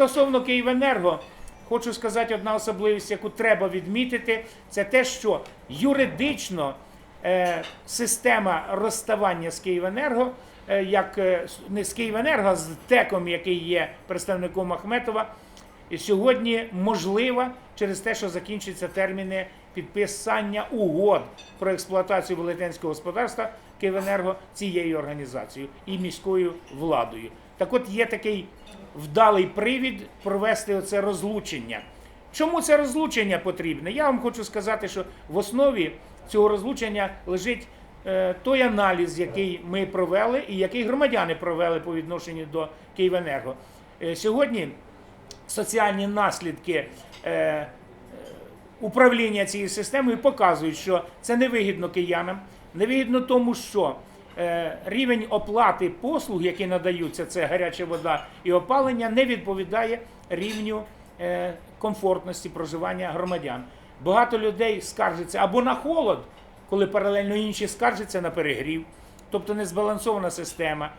Стосовно Київенерго, хочу сказати, одна особливість, яку треба відмітити, це те, що юридично е, система розставання з Київенерго, е, як е, не з Київенерго, а з ТЕКом, який є представником Ахметова, сьогодні можлива через те, що закінчаться терміни підписання угод про експлуатацію велетенського господарства Київенерго цією організацією і міською владою. Так от є такий вдалий привід провести оце розлучення. Чому це розлучення потрібне? Я вам хочу сказати, що в основі цього розлучення лежить е, той аналіз, який ми провели, і який громадяни провели по відношенню до Київенерго. Е, сьогодні соціальні наслідки е, управління цією системою показують, що це невигідно киянам, невигідно тому, що е, рівень оплати послуг, які надаються, це гаряча вода і опалення, не відповідає рівню е, комфортності проживання громадян. Багато людей скаржаться або на холод, коли паралельно інші скаржаться на перегрів, тобто незбалансована система.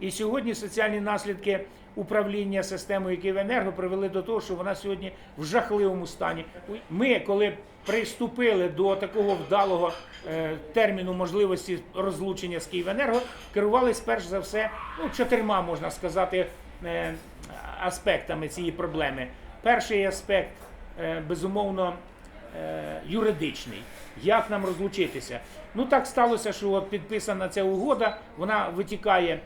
І сьогодні соціальні наслідки управління системою Київенерго привели до того, що вона сьогодні в жахливому стані. Ми, коли приступили до такого вдалого е, терміну можливості розлучення з Київенерго, керувалися перш за все ну, чотирма, можна сказати, е, аспектами цієї проблеми. Перший аспект, е, безумовно, юридичний. Як нам розлучитися? Ну так сталося, що от підписана ця угода, вона витікає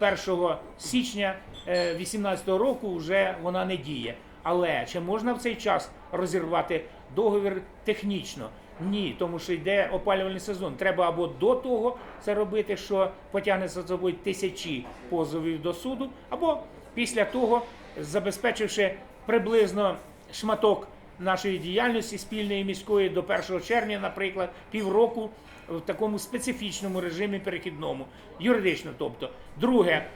1 січня 2018 року, вже вона не діє. Але чи можна в цей час розірвати договір технічно? Ні, тому що йде опалювальний сезон. Треба або до того це робити, що потягне за собою тисячі позовів до суду, або після того, забезпечивши приблизно шматок нашої діяльності спільної міської до 1 червня, наприклад, півроку в такому специфічному режимі перехідному, юридично. Тобто, друге,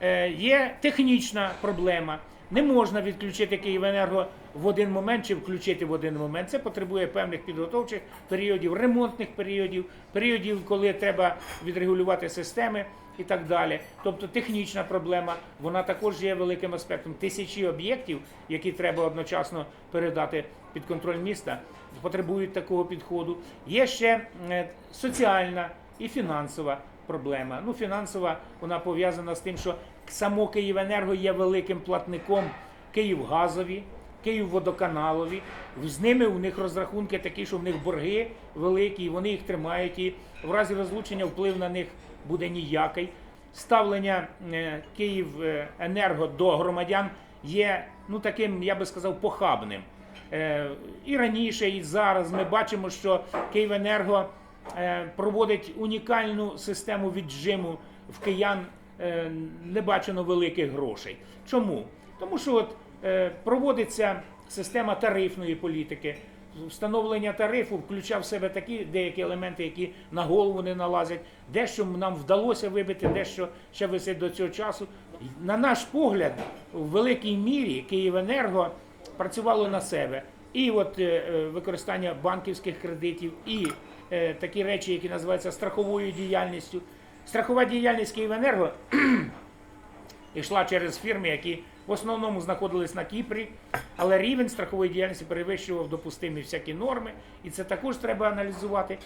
е, є технічна проблема. Не можна відключити Київенерго в один момент чи включити в один момент. Це потребує певних підготовчих періодів, ремонтних періодів, періодів, коли треба відрегулювати системи і так далі. Тобто технічна проблема, вона також є великим аспектом. Тисячі об'єктів, які треба одночасно передати під контроль міста, потребують такого підходу. Є ще е, соціальна і фінансова проблема. Ну, фінансова вона пов'язана з тим, що само Київенерго є великим платником Київгазові, Київводоканалові. З ними у них розрахунки такі, що в них борги великі, вони їх тримають. І в разі розлучення вплив на них буде ніякий. Ставлення е, Київенерго до громадян є ну таким, я би сказав, похабним. Е, І раніше, і зараз ми бачимо, що Київенерго е, проводить унікальну систему віджиму в киян е, небачено великих грошей. Чому? Тому що от, проводиться система тарифної політики. Встановлення тарифу включав в себе такі деякі елементи, які на голову не налазять. Дещо нам вдалося вибити, дещо ще висить до цього часу. На наш погляд, в великій мірі Київенерго працювало на себе. І от е, е, використання банківських кредитів, і е, такі речі, які називаються страховою діяльністю. Страхова діяльність Київенерго йшла через фірми, які в основному знаходились на Кіпрі, але рівень страхової діяльності перевищував допустимі всякі норми, і це також треба аналізувати.